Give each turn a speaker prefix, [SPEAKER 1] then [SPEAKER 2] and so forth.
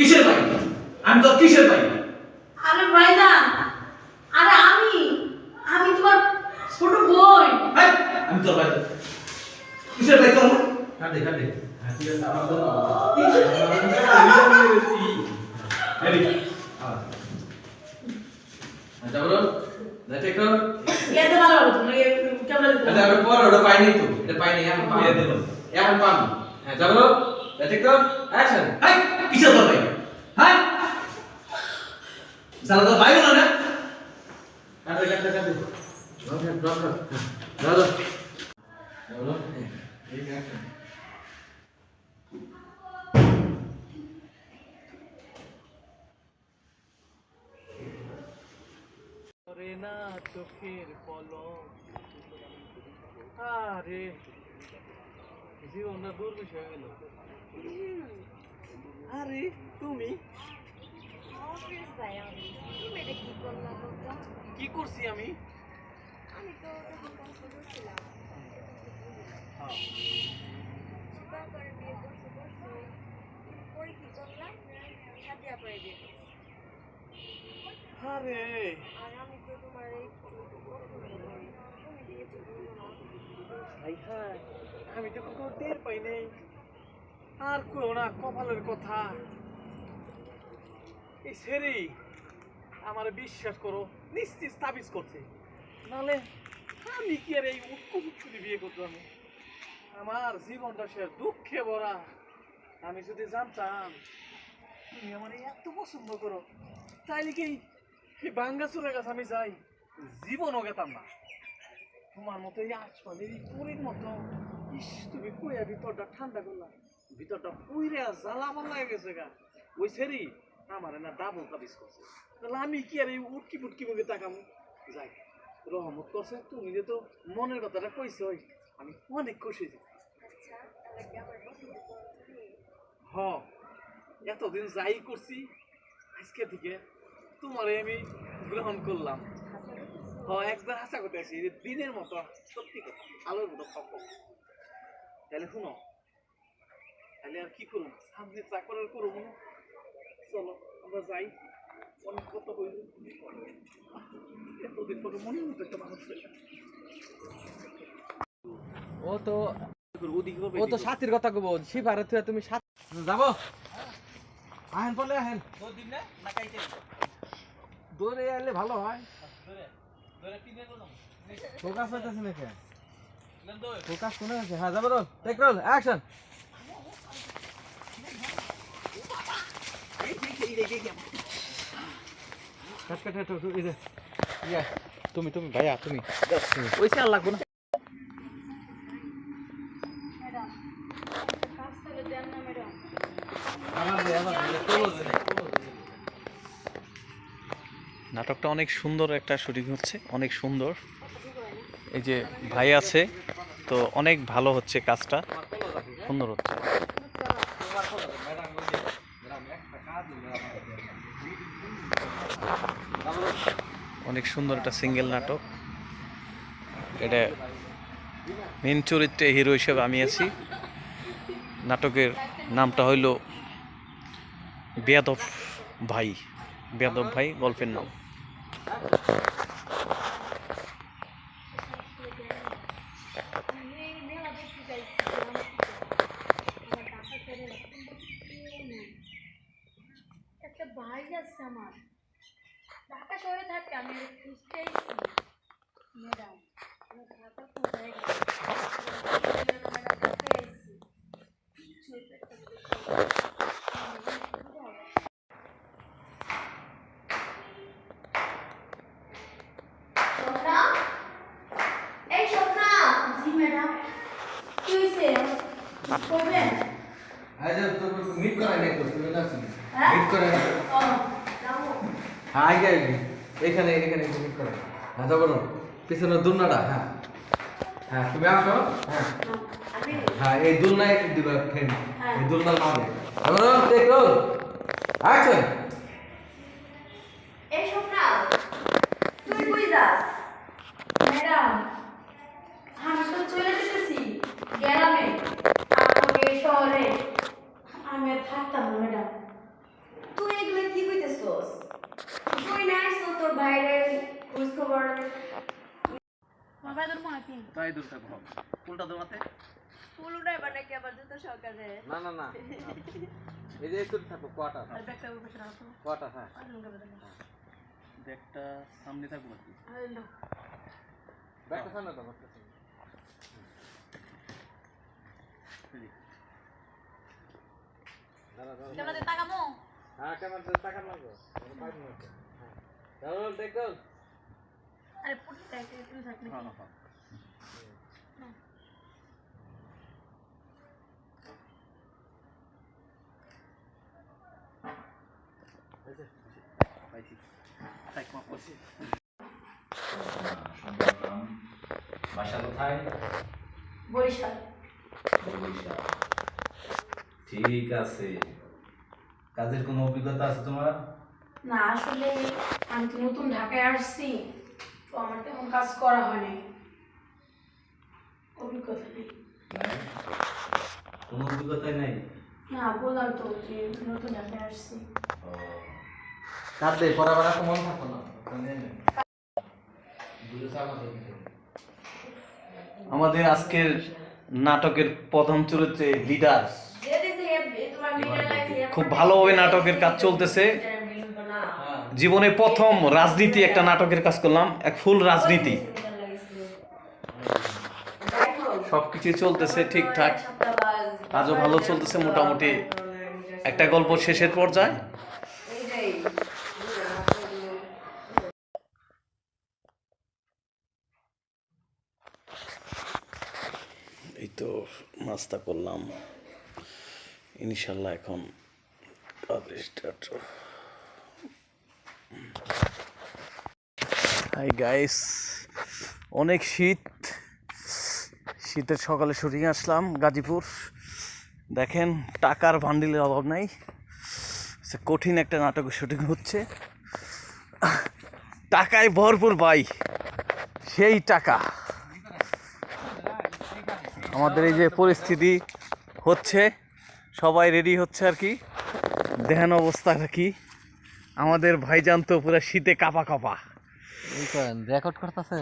[SPEAKER 1] কিসের ভাই আমি তোর কিসের ভাই
[SPEAKER 2] আরে ভাইজান আরে আমি আমি তোমার ছোট বোন।
[SPEAKER 1] আমি তোর ভাই কিসের ভাই তোর কাটে কাটে আচ্ছা দেখে
[SPEAKER 2] ক্যামেরা দিতে
[SPEAKER 3] আচ্ছা ওটা পর ওটা পাইনি তো। এটা পাইনি এখন। এখন পাবো। হ্যাঁ যাব ঠিক অ্যাকশন
[SPEAKER 1] কিসের ভাই? হ্যাঁ? যারা তোর ভাই বলো না?
[SPEAKER 3] কাটে কাটে কাটে
[SPEAKER 4] না চোখের পলক আরে। জীবনটা দুর্বিষ হয়ে গেল। আরে, তুমি?
[SPEAKER 5] কি
[SPEAKER 4] করছি আমি?
[SPEAKER 5] আমি তো তখন কষ্ট করছিলাম করে বিয়ে করতে করতে পরে কি করলাম সাদিয়া পরে বিয়ে
[SPEAKER 4] আরে
[SPEAKER 5] আমি তো তোমার এই
[SPEAKER 4] আমি তো কখনো টের পাই নাই। আর কেউ না, কপালের কথা। এই সেরি, আমার বিশ্বাস করো, নিশ্চিত তাবিজ করছে। নালে আমি কি আর এই উৎকুচুরি বিয়ে করতাম আমার জীবনটা সে দুঃখে ভরা। আমি যদি জানতাম, তুমি আমার এত পছন্দ করো, তাইলে কি এই বাঙ্গাচুরের কাছে আমি যাই? জীবনও গেতাম না। তোমার মতো এই আসলে এই পুরীর মতো। ইস, তুমি কইয়া ভিতরটা ঠান্ডা করলাম ভিতরটা পুইরা জ্বালা হয়ে গেছে গা। ওই সেরি আমার না ডাবল তাবিজ করছে। তাহলে আমি কি আর এই উটকি পুটকি মুখে তাকাম যাই রহমত করছে তুমি যে তো মনের কথাটা কইছো আমি অনেক খুশি।
[SPEAKER 5] আচ্ছা
[SPEAKER 4] হ এতদিন যাই করছি আজকে থেকে তোমারে আমি গ্রহণ করলাম? হ একবার হাসা করতে আসি দিনের মতো সত্যি কথা আলোর মতো খাব তাহলে শুনো তাহলে আর কি করুন সামনে চাকরের করব না। চলো আমরা যাই। অনেক কথা হইল এতদিন পরে মনে একটা মানুষ
[SPEAKER 6] ও তো ও তো সাথীর কথা কব শিবারে তুই তুমি সাথী।
[SPEAKER 3] যাব? আহেন পড়লে আহেন।
[SPEAKER 6] দৌড়ে এলে ভালো হয়। ফোকাস হইতেছে নাকি? ফোকাস কোনে আছে হ্যাঁ যাব roll take roll action cut cut cut এই যে ইয়া তুমি তুমি ভাইয়া তুমি
[SPEAKER 4] ওই লাগবো না
[SPEAKER 7] নাটকটা অনেক সুন্দর একটা শুটিং হচ্ছে, অনেক সুন্দর। এই যে ভাই আছে, তো অনেক ভালো হচ্ছে কাজটা। সুন্দর হচ্ছে। অনেক সুন্দর একটা সিঙ্গেল নাটক। এটা মেন চরিত্রে হিরো হিসেবে আমি আছি। নাটকের নামটা হইল বেয়াদব ভাই। বেয়াদব ভাই গল্পের নাম।
[SPEAKER 5] ভাই আছে আমার। একটা স্বপ্না এই স্বপ্না জি ম্যাডাম কি হয়েছে করবেন
[SPEAKER 3] আজ তোর মিট করাই নাই তো তুমি না
[SPEAKER 5] হ্যাঁ?
[SPEAKER 3] মিট করাই নাই
[SPEAKER 5] ও যাব
[SPEAKER 3] হ্যাঁ আগে আগে এখানে এখানে ক্লিক করে। হ্যাঁ যাব না পিছনে দুর্নাটা হ্যাঁ। হ্যাঁ তুমি আসো হ্যাঁ। হ্যাঁ এই দুলনায় দিবা ফ্রেন্ড। এই দুলনার মাঝে। দেখো আচ্ছা
[SPEAKER 5] এই স্বপ্না তুই কই যাস ম্যাডাম আমি তো চলে যেতেছি গ্রামে আপনাকে শহরে আমি আর থাকতাম না ম্যাডাম তোর ভাইয়ের
[SPEAKER 2] কি
[SPEAKER 7] তাই দূর থাকব উল্টা দোমাতে
[SPEAKER 5] ফুল উঠাই বানাকে আবার জুতো সকালে
[SPEAKER 3] না না না। এই যে একটু থাকো কোয়াটার
[SPEAKER 2] আর ব্যাগটা উপরে রাখো।
[SPEAKER 3] কোয়াটার হ্যাঁ।
[SPEAKER 7] ব্যাগটা সামনে থাকব আর কি।
[SPEAKER 3] ব্যাগটা সামনে তো ব্যাগটা সামনে। দাঁড়া, দাঁড়া,
[SPEAKER 2] ক্যামেরা
[SPEAKER 3] দাঁড়া।
[SPEAKER 2] দিয়ে তাকামো
[SPEAKER 3] হ্যাঁ ক্যামেরা দিয়ে তাকান না গো। আমার বাইরে না তো। হ্যাঁ। দাঁড়াও, দেখো।
[SPEAKER 7] হ্যাঁ হ্যাঁ পাইছি থাক মাফ করছি
[SPEAKER 1] বাসা কোথায়
[SPEAKER 5] বরিশাল
[SPEAKER 1] বরিশাল। ঠিক আছে। কাজের কোনো অভিজ্ঞতা আছে তোমার?
[SPEAKER 5] না আসলে আমি তো নতুন ঢাকায় আসছি। তো আমার তেমন কাজ করা হয়নি। অভিজ্ঞতা নেই।
[SPEAKER 1] কোনো অভিজ্ঞতাই নাই?
[SPEAKER 5] না বললাম তো যে নতুন আসছি।
[SPEAKER 3] কাঁদলে এত মন থাকো না আমাদের
[SPEAKER 7] আজকের নাটকের প্রথম চরিত্রে লিডার খুব ভালোভাবে নাটকের কাজ চলতেছে। জীবনে প্রথম রাজনীতি একটা নাটকের কাজ করলাম, এক ফুল রাজনীতি। সবকিছু চলতেছে ঠিকঠাক। কাজও ভালো চলতেছে মোটামুটি। একটা গল্প শেষের পর্যায়ে। এই তো নাস্তা করলাম। ইনশাল্লাহ এখন স্টার্ট। হাই গাইস অনেক শীত। শীতের সকালে শুটিং আসলাম গাজীপুর। দেখেন, টাকার ভান্ডিলের অভাব নাই। সে কঠিন একটা নাটকের শুটিং হচ্ছে। টাকায় ভরপুর ভাই। সেই টাকা। আমাদের এই যে পরিস্থিতি হচ্ছে, সবাই রেডি হচ্ছে আর কি। দেহান অবস্থাটা কি। আমাদের ভাইজান তো পুরো শীতে কাপা কাপা।
[SPEAKER 6] রেকর্ড করতেছে